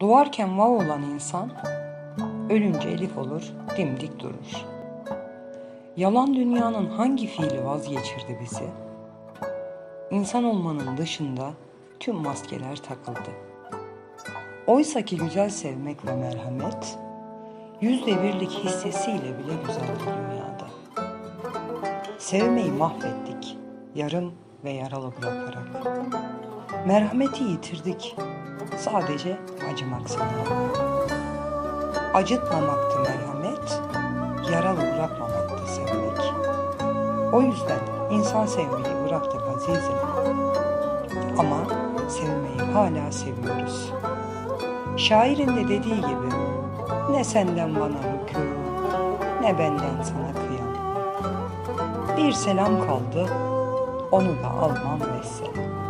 Doğarken vav olan insan, ölünce elif olur, dimdik durur. Yalan dünyanın hangi fiili vazgeçirdi bizi? İnsan olmanın dışında tüm maskeler takıldı. Oysa ki güzel sevmek ve merhamet, yüzde birlik hissesiyle bile güzeldi dünyada. Sevmeyi mahvettik, yarım ve yaralı bırakarak. Merhameti yitirdik, sadece acımak sanıyorum. Acıtmamaktı merhamet, yaralı bırakmamaktı sevmek. O yüzden insan sevmeyi bıraktık azizim. Ama sevmeyi hala seviyoruz. Şairin de dediği gibi ne senden bana rükû, ne benden sana kıyam. Bir selam kaldı, onu da almam vesselam.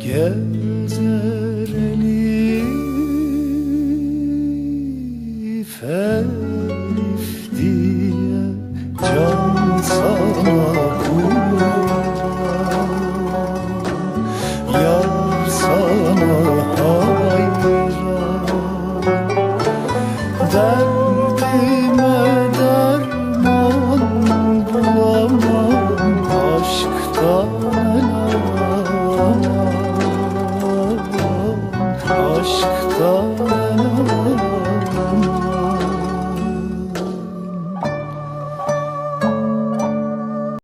Gezer elif elif diye can sağ